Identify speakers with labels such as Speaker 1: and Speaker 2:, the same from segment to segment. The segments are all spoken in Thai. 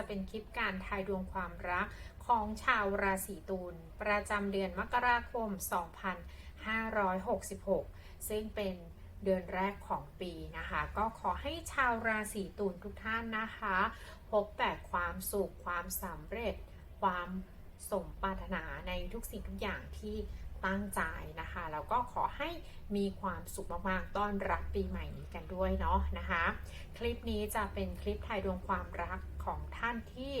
Speaker 1: จะเป็นคลิปการทายดวงความรักของชาวราศีตุลประจำเดือนมกราคม 2566 ซึ่งเป็นเดือนแรกของปีนะคะ ก็ขอให้ชาวราศีตุลทุกท่านนะคะ พบแต่ความสุขความสำเร็จ ความสมปรารถนาในทุกสิ่งทุกอย่างที่ ตั้งใจนะคะแล้วก็ขอให้มีความสุขมากๆ ต้อนรับปีใหม่นี้กันด้วยเนาะนะคะ คลิปนี้จะเป็นคลิปทายดวงความรักของท่านที่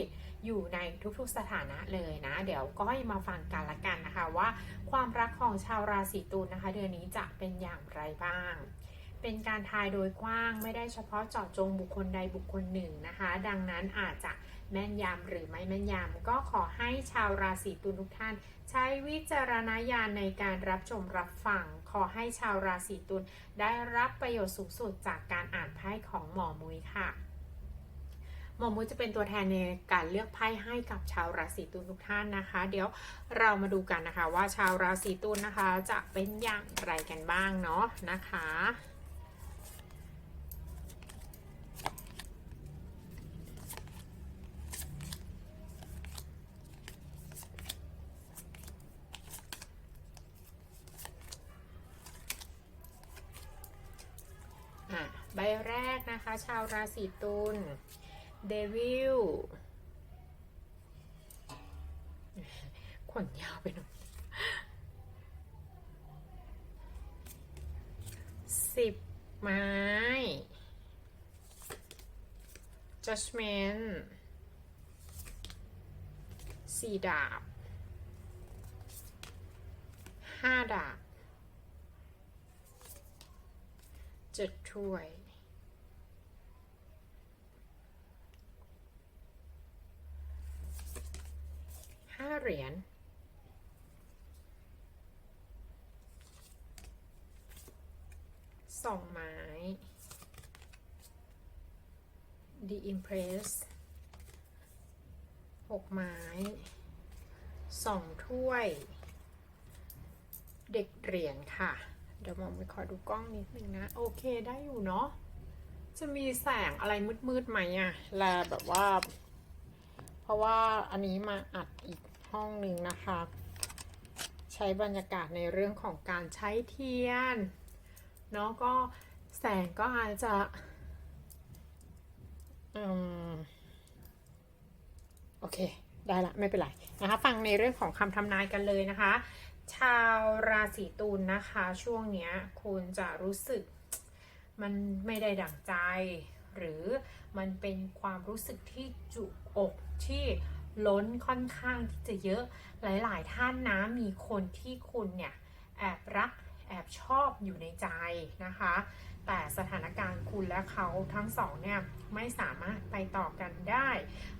Speaker 1: อยู่ในทุกๆสถานะเลยนะ เดี๋ยวก็มาฟังกันละกันนะคะว่า ความรักของชาวราศีตุลนะคะ เดือนนี้จะเป็นอย่างไรบ้าง เป็นการทายโดยกว้างไม่ได้เฉพาะเจาะจงบุคคลใดบุคคลหนึ่งนะคะ ดังนั้นอาจจะแม่นยำหรือไม่แม่นยำก็ขอให้ชาวราศีตุลทุกท่าน ใช้วิจารณญาณในการรับชมรับฟัง ขอให้ชาวราศีตุลได้รับประโยชน์สูงสุดจากการอ่านไพ่ของหมอมุ้ยค่ะหมอมุ้ยจะเป็นตัวแทนในการเลือกไพ่ให้กับชาวราศีตุลทุกท่านนะคะ เดี๋ยวเรามาดูกันนะคะว่าชาวราศีตุลนะคะจะเป็นอย่างไรกันบ้างเนาะนะคะอะใบแร กนะคะ ชาวราศีตุลเดวิลขนยาวไปหน่อยสิบไม้ judgment สี่ดาบห้าดาบเจ็ดถ้วย ห้าเหรียญสองไม้ The Impress หกไม้สองถ้วย เด็กเหรียญค่ะ เดี๋ยวมองไปขอดูกล้องนิดนึงนะ โอเคได้อยู่เนาะ จะมีแสงอะไรมืดๆไหมอะแลแบบว่า เพราะว่าอันนี้มาอัดอีก ห้องหนึ่งนะคะ ใช้บรรยากาศในเรื่องของการใช้เทียนเนาะก็แสงก็อาจจะอืมโอเค ได้ละ ไม่เป็นไรนะคะ ฟังในเรื่องของคำทำนายกันเลยนะคะ ชาวราศีตุลนะคะ ช่วงเนี้ยคุณจะรู้สึกมันไม่ได้ดั่งใจ หรือมันเป็นความรู้สึกที่จุกอกที่ ล้นค่อนข้างที่จะเยอะหลาย ๆ ท่านนะมีคนที่คุณเนี่ยแอบรักแอบชอบอยู่ในใจนะคะ แต่สถานการณ์คุณและเขาทั้งสองเนี่ยไม่สามารถไปต่อกันได้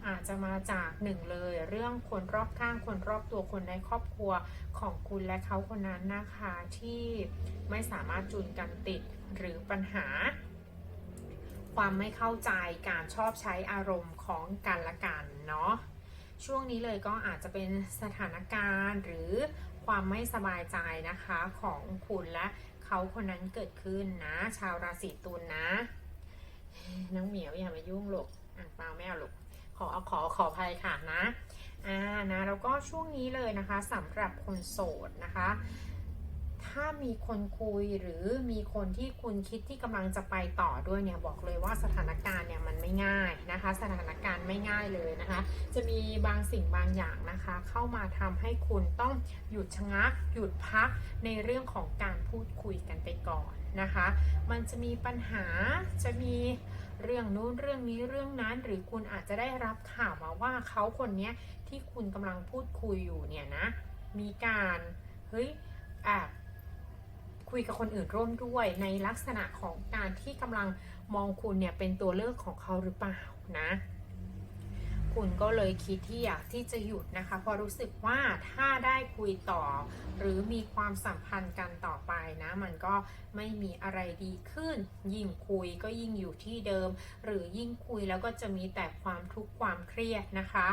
Speaker 1: อาจจะมาจากหนึ่งเลยเรื่องคนรอบข้างคนรอบตัวคนในครอบครัวของคุณและเขาคนนั้นนะคะที่ไม่สามารถจูนกันติดหรือปัญหา ความไม่เข้าใจการชอบใช้อารมณ์ของกันและกันเนาะ ช่วงนี้เลยก็อาจจะเป็นสถานการณ์หรือความไม่สบายใจนะคะของคุณและเขาคนนั้นเกิดขึ้นนะ ชาวราศีตุลนนะ น้องเหมียวอย่ามายุ่งหลกอ่างเปล่าไม่เอาหลกขอขอขออภัยค่ะนะอ่านะแล้วก็ช่วงนี้เลยนะคะสำหรับคนโสดนะคะ ถ้ามีคนคุยหรือมีคนที่คุณคิดที่กำลังจะไปต่อด้วยเนี่ยบอกเลยว่าสถานการณ์เนี่ยมันไม่ง่ายนะคะ สถานการณ์ไม่ง่ายเลยนะคะ จะมีบางสิ่งบางอย่างนะคะ เข้ามาทำให้คุณต้องหยุดชะงักหยุดพักในเรื่องของการพูดคุยกันไปก่อนนะคะ มันจะมีปัญหาจะมีเรื่องนู้นเรื่องนี้เรื่องนั้นหรือคุณอาจจะได้รับข่าวมาว่าเขาคนนี้ที่คุณกำลังพูดคุยอยู่เนี่ยนะมีการเฮ้ยแอบ คุยกับคนอื่นร่วมด้วยในลักษณะของการที่กำลังมองคุณเนี่ยเป็นตัวเลือกของเขาหรือเปล่านะ คุณก็เลยคิดที่อยากที่จะหยุดนะคะเพราะรู้สึกว่าถ้าได้คุยต่อ หรือมีความสัมพันธ์กันต่อไปนะ มันก็ไม่มีอะไรดีขึ้น ยิ่งคุยก็ยิ่งอยู่ที่เดิม หรือยิ่งคุยแล้วก็จะมีแต่ความทุกข์ความเครียดนะคะ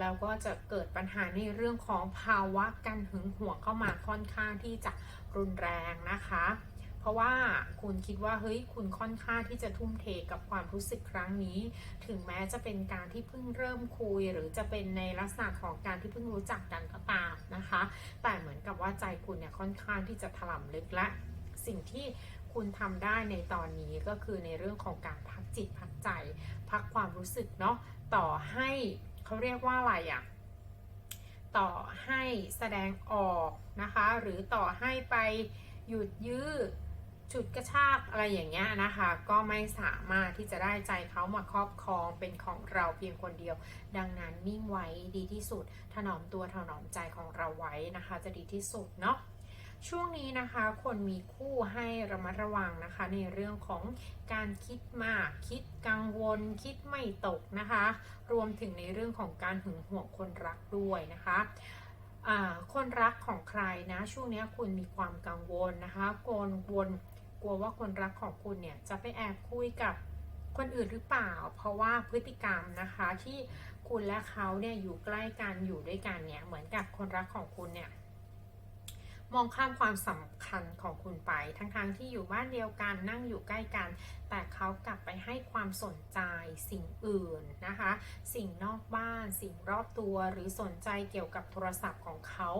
Speaker 1: แล้วก็จะเกิดปัญหาในเรื่องของภาวะการหึงหวงเข้ามาค่อนข้างที่จะรุนแรงนะคะ เพราะว่าคุณคิดว่าเฮ้ยคุณค่อนข้างที่จะทุ่มเทกับความรู้สึกครั้งนี้ ถึงแม้จะเป็นการที่เพิ่งเริ่มคุย หรือจะเป็นในลักษณะของการที่เพิ่งรู้จักกันก็ตามนะคะ แต่เหมือนกับว่าใจคุณเนี่ยค่อนข้างที่จะถล่มลึกและสิ่งที่คุณทำได้ในตอนนี้ก็คือในเรื่องของการพักจิตพักใจ พักความรู้สึกเนาะต่อให้ เขาเรียกว่าอะไรอะต่อให้แสดงออกนะคะ หรือต่อให้ไปหยุดยื้อฉุดกระชากอะไรอย่างเงี้ยนะคะ ก็ไม่สามารถที่จะได้ใจเขามาครอบครองเป็นของเราเพียงคนเดียว ดังนั้นนิ่งไว้ดีที่สุดถนอมตัวถนอมใจของเราไว้นะคะ จะดีที่สุดเนาะ ช่วงนี้นะคะคนมีคู่ให้ระมัดระวังนะคะ ในเรื่องของการคิดมาก คิดกังวล คิดไม่ตกนะคะ รวมถึงในเรื่องของการหึงหวงคนรักด้วยนะคะคนรักของใครนะ ช่วงนี้คุณมีความกังวลนะคะกังวลกลัวว่าคนรักของคุณเนี่ยจะไปแอบคุยกับคนอื่นหรือเปล่า เพราะว่าพฤติกรรมนะคะที่คุณและเขาเนี่ยอยู่ใกล้กันอยู่ด้วยกันเนี่ยเหมือนกับคนรักของคุณเนี่ย มองข้ามความสำคัญของคุณไป ทั้งๆทที่อยู่บ้านเดียวกันนั่งอยู่ใกล้กัน แต่เขากลับไปให้ความสนใจสิ่งอื่นนะคะ สิ่งนอกบ้าน สิ่งรอบตัวหรือสนใจเกี่ยวกับโทรศัพท์ของเขา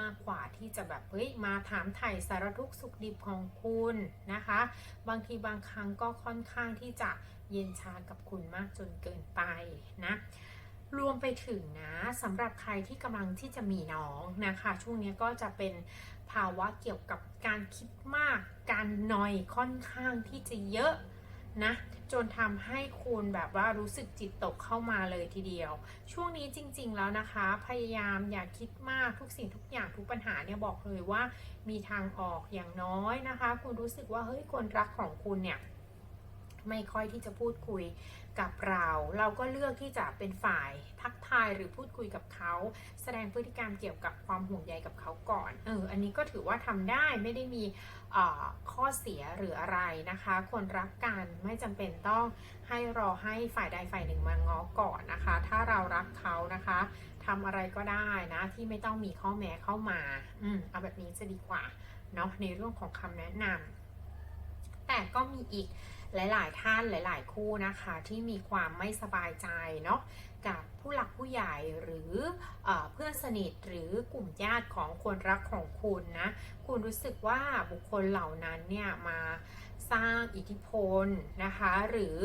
Speaker 1: มากกว่าที่จะแบบเฮ้ยมาถามไถ่สารทุกสุขดิบของคุณนะคะ บางทีบางครั้งก็ค่อนข้างที่จะเย็นชากับคุณมากจนเกินไปนะ รวมไปถึงนะสำหรับใครที่กำลังที่จะมีน้องนะคะ ช่วงนี้ก็จะเป็นภาวะเกี่ยวกับการคิดมาก การนอยค่อนข้างที่จะเยอะนะจนทำให้คุณแบบว่ารู้สึกจิตตกเข้ามาเลยทีเดียว ช่วงนี้จริง ๆ แล้วนะคะ พยายามอย่าคิดมากทุกสิ่งทุกอย่างทุกปัญหาเนี่ยบอกเลยว่ามีทางออกอย่างน้อยนะคะ คุณรู้สึกว่าเฮ้ยคนรักของคุณเนี่ยไม่ค่อยที่จะพูดคุย กับเรา เราก็เลือกที่จะเป็นฝ่ายทักทายหรือพูดคุยกับเขา แสดงพฤติกรรมเกี่ยวกับความห่วงใยกับเขาก่อนเอออันนี้ก็ถือว่าทำได้ไม่ได้มีข้อเสียหรืออะไรนะคะ คนรักกันไม่จำเป็นต้องให้รอให้ฝ่ายใดฝ่ายหนึ่งมาง้อก่อนนะคะ ถ้าเรารักเขานะคะทำอะไรก็ได้นะที่ไม่ต้องมีข้อแม้เข้ามาอืมเอาแบบนี้จะดีกว่าเนาะในเรื่องของคำแนะนำแต่ก็มีอีก หลายๆ ท่านหลาย ๆ คู่นะคะ ที่มีความไม่สบายใจเนาะกับผู้หลักผู้ใหญ่หรือเออเพื่อนสนิทหรือกลุ่มญาติของคนรักของคุณนะคุณรู้สึกว่าบุคคลเหล่านั้นเนี่ยมาสร้างอิทธิพลนะคะ หรือ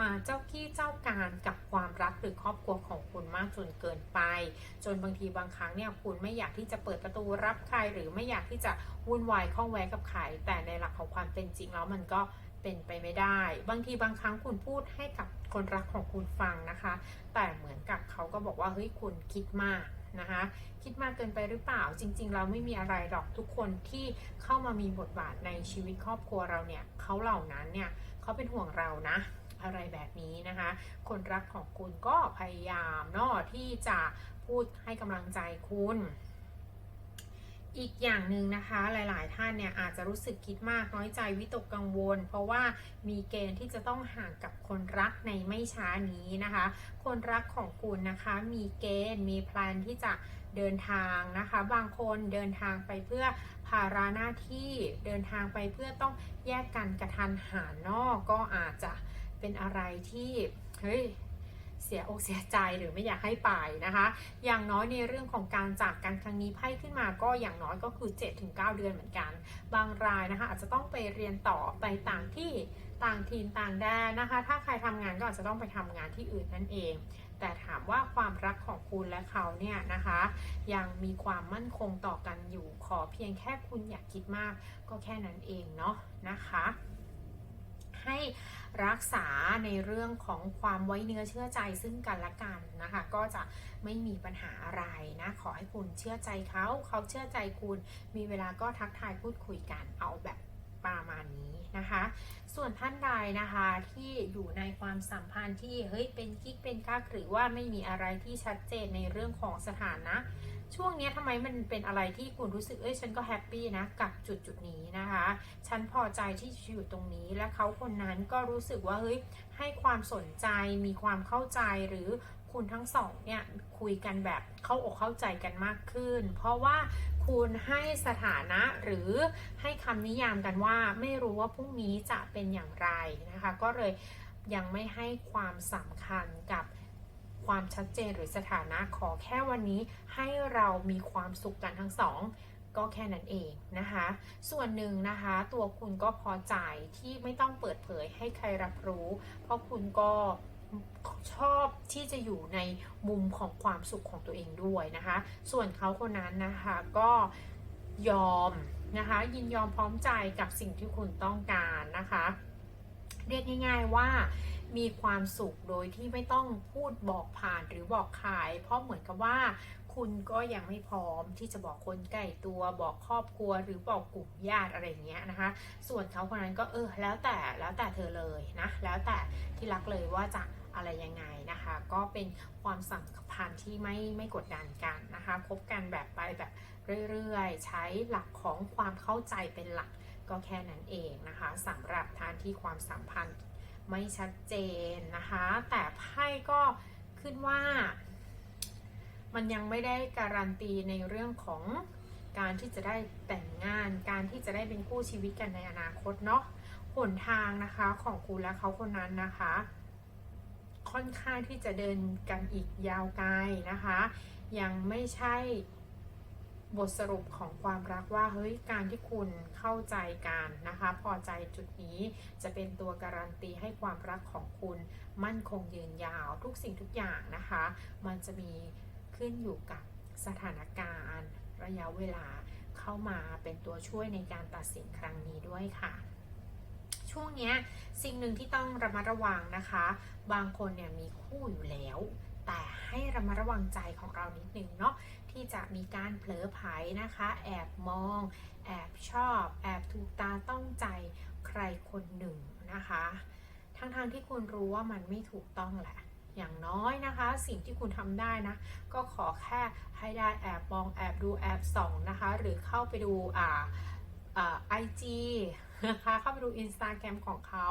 Speaker 1: มาเจ้ากี้เจ้าการกับความรักหรือครอบครัวของคุณมากจนเกินไป จนบางทีบางครั้งเนี่ยคุณไม่อยากที่จะเปิดประตูรับใคร หรือไม่อยากที่จะวุ่นวายข้องแวะกับใครแต่ในหลักของความเป็นจริงแล้วมันก็ เป็นไปไม่ได้ บางทีบางครั้งคุณพูดให้กับคนรักของคุณฟังนะคะ แต่เหมือนกับเขาก็บอกว่าเฮ้ยคุณคิดมากนะคะ คิดมากเกินไปหรือเปล่า จริง ๆ เราไม่มีอะไรหรอกทุกคนที่เข้ามามีบทบาทในชีวิตครอบครัวเราเนี่ยเขาเหล่านั้นเนี่ยเขาเป็นห่วงเรานะอะไรแบบนี้นะคะ คนรักของคุณก็พยายามเนาะที่จะพูดให้กำลังใจคุณ อีกอย่างหนึ่งนะคะหลาย ๆ ท่านเนี่ยอาจจะรู้สึกคิดมากน้อยใจวิตกกังวล เพราะว่ามีเกณฑ์ที่จะต้องห่างกับคนรักในไม่ช้านี้นะคะ คนรักของคุณนะคะมีเกณฑ์มีแพลนที่จะเดินทางนะคะ บางคนเดินทางไปเพื่อภาระหน้าที่เดินทางไปเพื่อต้องแยกกันกระทันหันนอกก็อาจจะเป็นอะไรที่เฮ้ย เสียอกเสียใจหรือไม่อยากให้ไปนะคะ อย่างน้อยในเรื่องของการจากกันครั้งนี้ไพ่ขึ้นมาก็อย่างน้อยก็คือ 7-9 เดือนเหมือนกัน บางรายนะคะอาจจะต้องไปเรียนต่อไปต่างที่ต่างถิ่นต่างแดนนะคะ ถ้าใครทำงานก็อาจจะต้องไปทำงานที่อื่นนั่นเอง แต่ถามว่าความรักของคุณและเขาเนี่ยนะคะ ยังมีความมั่นคงต่อกันอยู่ขอเพียงแค่คุณอยากคิดมากก็แค่นั้นเองเนาะนะคะ ให้รักษาในเรื่องของความไว้เนื้อเชื่อใจซึ่งกันและกันนะคะ ก็จะไม่มีปัญหาอะไรนะ ขอให้คุณเชื่อใจเขา เขาเชื่อใจคุณ มีเวลาก็ทักทายพูดคุยกันเอาแบบ ประมาณนี้นะคะ ส่วนท่านใดนะคะที่อยู่ในความสัมพันธ์ที่เฮ้ยเป็นกิ๊กเป็นกักหรือว่าไม่มีอะไรที่ชัดเจนในเรื่องของสถานะ ช่วงนี้ทำไมมันเป็นอะไรที่คุณรู้สึกเอ้ยฉันก็แฮปปี้นะกับจุดจุดนี้นะคะ ฉันพอใจที่อยู่ตรงนี้และเขาคนนั้นก็รู้สึกว่าเฮ้ยให้ความสนใจมีความเข้าใจหรือคุณทั้งสองเนี่ยคุยกันแบบเข้าอกเข้าใจกันมากขึ้น เพราะว่า คุณให้สถานะหรือให้คำนิยามกันว่าไม่รู้ว่าพรุ่งนี้จะเป็นอย่างไรนะคะ ก็เลยยังไม่ให้ความสำคัญกับความชัดเจนหรือสถานะขอแค่วันนี้ให้เรามีความสุขกันทั้งสองก็แค่นั้นเองนะคะ ส่วนหนึ่งนะคะ ตัวคุณก็พอใจที่ไม่ต้องเปิดเผยให้ใครรับรู้ เพราะคุณก็ ชอบที่จะอยู่ในมุมของความสุขของตัวเองด้วยนะคะ ส่วนเขาคนนั้นนะคะก็ยอมนะคะยินยอมพร้อมใจกับสิ่งที่คุณต้องการนะคะ เรียกง่าย ๆว่ามีความสุขโดยที่ไม่ต้องพูดบอกผ่านหรือบอกขาย เพราะเหมือนกับว่า คุณก็ยังไม่พร้อมที่จะบอกคนใกล้ตัวบอกครอบครัวหรือบอกกลุ่มญาติอะไรอย่างเงี้ยนะคะ ส่วนเขาคนนั้นก็เออแล้วแต่แล้วแต่เธอเลยนะแล้วแต่ที่รักเลยว่าจะ อะไรยังไงนะคะ ก็เป็นความสัมพันธ์ที่ไม่ไม่กดดันกันนะคะคบกันแบบไปแบบเรื่อยๆ ใช้หลักของความเข้าใจเป็นหลักก็แค่นั้นเองนะคะสำหรับท่านที่ความสัมพันธ์ไม่ชัดเจนนะคะ แต่ไพ่ก็ขึ้นว่า มันยังไม่ได้การันตีในเรื่องของการที่จะได้แต่งงาน การที่จะได้เป็นคู่ชีวิตกันในอนาคตเนาะหนทางนะคะของคุณและเขาคนนั้นนะคะ ค่อนข้างที่จะเดินกันอีกยาวไกลนะคะ ยังไม่ใช่บทสรุปของความรักว่าเฮ้ยการที่คุณเข้าใจกันนะคะ พอใจจุดนี้จะเป็นตัวการันตีให้ความรักของคุณมั่นคงยืนยาวทุกสิ่งทุกอย่างนะคะ มันจะมีขึ้นอยู่กับสถานการณ์ ระยะเวลาเข้ามาเป็นตัวช่วยในการตัดสินครั้งนี้ด้วยค่ะ ช่วงเนี้ยสิ่งหนึ่งที่ต้องระมัดระวังนะคะ บางคนเนี่ยมีคู่อยู่แล้ว แต่ให้ระมัดระวังใจของเรานิดนึงเนาะที่จะมีการเผลอไผลนะคะ แอบมอง แอบชอบ แอบถูกตาต้องใจใครคนหนึ่งนะคะ ทั้งๆทที่คุณรู้ว่ามันไม่ถูกต้องแหละอย่างน้อยนะคะ สิ่งที่คุณทำได้นะ ก็ขอแค่ให้ได้แอบมองแอบดูแอบส่องนะคะ หรือเข้าไปดูอ่าไอจี นะคะเข้าไปดูอินสตาแกรมของเขา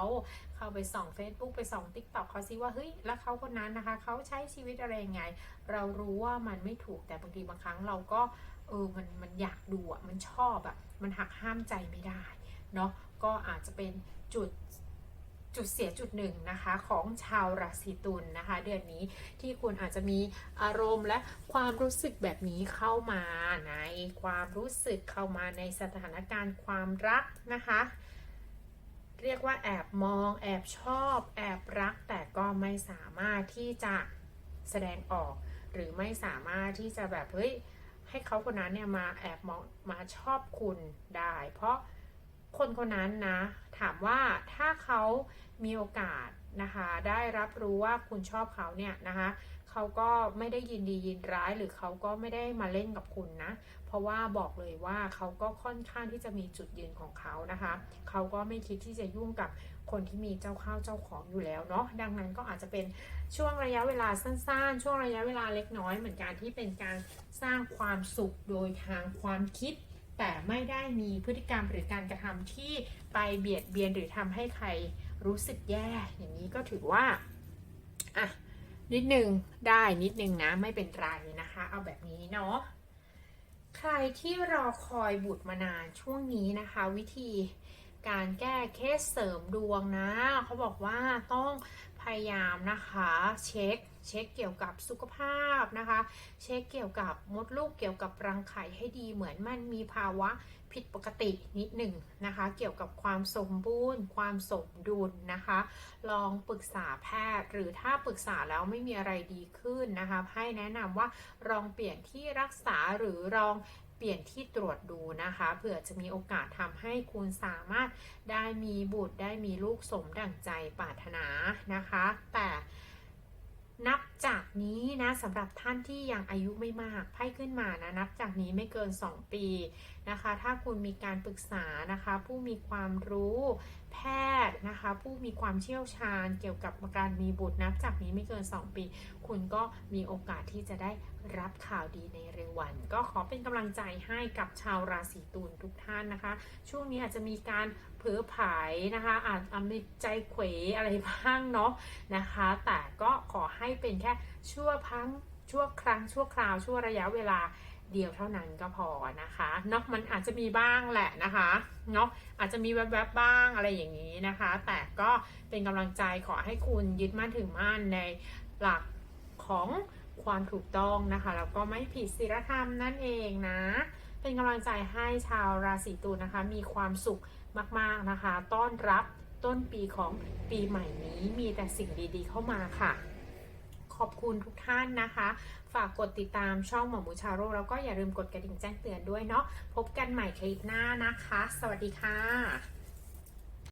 Speaker 1: เข้าไปส่อง Facebook ไปส่อง TikTok เขาซิว่าเฮ้ยแล้วเขาคนนั้นนะคะเขาใช้ชีวิตอะไรยังไง เรารู้ว่ามันไม่ถูกแต่บางทีบางครั้งเราก็เออมันมันอยากดูอะมันชอบอะมันหักห้ามใจไม่ได้เนาะก็อาจจะเป็นจุด จุดเสียจุดหนึ่งนะคะของชาวราศีตุลนะคะ เดือนนี้ที่คุณอาจจะมีอารมณ์และความรู้สึกแบบนี้เข้ามาในความรู้สึกเข้ามาในสถานการณ์ความรักนะคะเรียกว่าแอบมองแอบชอบ แอบรักแต่ก็ไม่สามารถที่จะแสดงออก หรือไม่สามารถที่จะแบบเฮ้ยให้เขาคนนั้นเนี่ยมาแอบมองมาชอบคุณได้ เพราะคนคนนั้นนะ ถามว่าถ้าเขา มีโอกาสนะคะได้รับรู้ว่าคุณชอบเขาเนี่ยนะคะเขาก็ไม่ได้ยินดียินร้ายหรือเขาก็ไม่ได้มาเล่นกับคุณนะ เพราะว่าบอกเลยว่าเขาก็ค่อนข้างที่จะมีจุดยืนของเขานะคะเขาก็ไม่คิดที่จะยุ่งกับคนที่มีเจ้าข้าวเจ้าของอยู่แล้วเนาะดังนั้นก็อาจจะเป็นช่วงระยะเวลาสั้นๆ ช่วงระยะเวลาเล็กน้อยเหมือนกันที่เป็นการสร้างความสุขโดยทางความคิดแต่ไม่ได้มีพฤติกรรมหรือการกระทำที่ไปเบียดเบียนหรือทำให้ใคร รู้สึกแย่อย่างนี้ก็ถือว่าอะนิดนึงได้นิดนึงนะไม่เป็นไรนะคะ เอาแบบนี้เนาะใครที่รอคอยบุตรมานานช่วงนี้นะคะ วิธีการแก้เคสเสริมดวงนะ เขาบอกว่าต้องพยายามนะคะ เช็ค เช็คเกี่ยวกับสุขภาพนะคะ เช็คเกี่ยวกับมดลูกเกี่ยวกับรังไข่ให้ดีเหมือนมันมีภาวะผิดปกตินิดหนึ่งนะคะ เกี่ยวกับความสมบูรณ์ ความสมดุลนะคะ ลองปรึกษาแพทย์ หรือถ้าปรึกษาแล้วไม่มีอะไรดีขึ้นนะคะให้แนะนำว่าลองเปลี่ยนที่รักษาหรือลองเปลี่ยนที่ตรวจดูนะคะเผื่อจะมีโอกาสทำให้คุณสามารถได้มีบุตรได้มีลูกสมดั่งใจปรารถนานะคะ แต่ นับจากนี้นะสำหรับท่านที่ยังอายุไม่มากไพ่ขึ้นมานะนับจากนี้ไม่เกิน 2 ปี นะคะ ถ้าคุณมีการปรึกษานะคะ ผู้มีความรู้แพทย์นะคะ ผู้มีความเชี่ยวชาญเกี่ยวกับการมีบุตรนับจากนี้ไม่เกิน 2 ปี คุณก็มีโอกาสที่จะได้รับข่าวดีในเร็ววัน ก็ขอเป็นกำลังใจให้กับชาวราศีตุลทุกท่านนะคะ ช่วงนี้อาจจะมีการเผลอไผายนะคะ อาจจะมีใจเขวอะไรบ้างเนาะนะคะ แต่ก็ขอให้เป็นแค่ชั่วพังชั่วครั้งชั่วคราวชั่วระยะเวลา เดียวเท่านั้นก็พอนะคะเนาะมันอาจจะมีบ้างแหละนะคะเนาะอาจจะมีแวบๆบ้างอะไรอย่างนี้นะคะ แต่ก็เป็นกำลังใจขอให้คุณยึดมั่นถือมั่นในหลักของความถูกต้องนะคะแล้วก็ไม่ผิดศีลธรรมนั่นเองนะ เป็นกำลังใจให้ชาวราศีตุลนะคะ มีความสุขมากๆนะคะ ต้อนรับต้นปีของปีใหม่นี้มีแต่สิ่งดีๆเข้ามาค่ะ ขอบคุณทุกท่านนะคะ ฝากกดติดตามช่องหมอหมูชาโร่แล้วก็อย่าลืมกดกระดิ่งแจ้งเตือนด้วยเนาะพบกันใหม่คลิปหน้านะคะ สวัสดีค่ะ